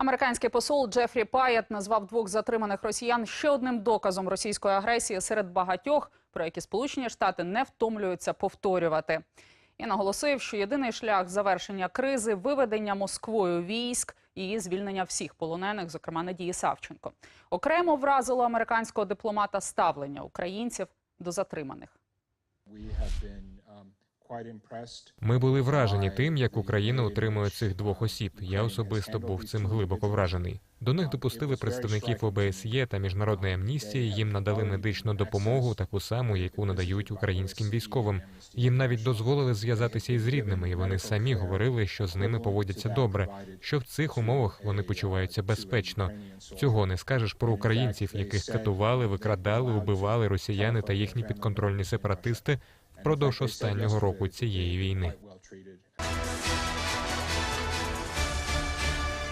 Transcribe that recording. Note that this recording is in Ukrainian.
Американський посол Джефрі Паєт назвав двох затриманих росіян ще одним доказом російської агресії серед багатьох, про які Сполучені Штати не втомлюються повторювати. І наголосив, що єдиний шлях завершення кризи виведення Москвою військ і звільнення всіх полонених, зокрема Надії Савченко. Окремо вразило американського дипломата ставлення українців до затриманих. Ми були вражені тим, як Україна утримує цих двох осіб. Я особисто був цим глибоко вражений. До них допустили представників ОБСЄ та міжнародної амністії. Їм надали медичну допомогу, таку саму, яку надають українським військовим. Їм навіть дозволили зв'язатися із рідними, і вони самі говорили, що з ними поводяться добре. Що в цих умовах вони почуваються безпечно. Цього не скажеш про українців, яких катували, викрадали, убивали росіяни та їхні підконтрольні сепаратисти впродовж останнього року цієї війни.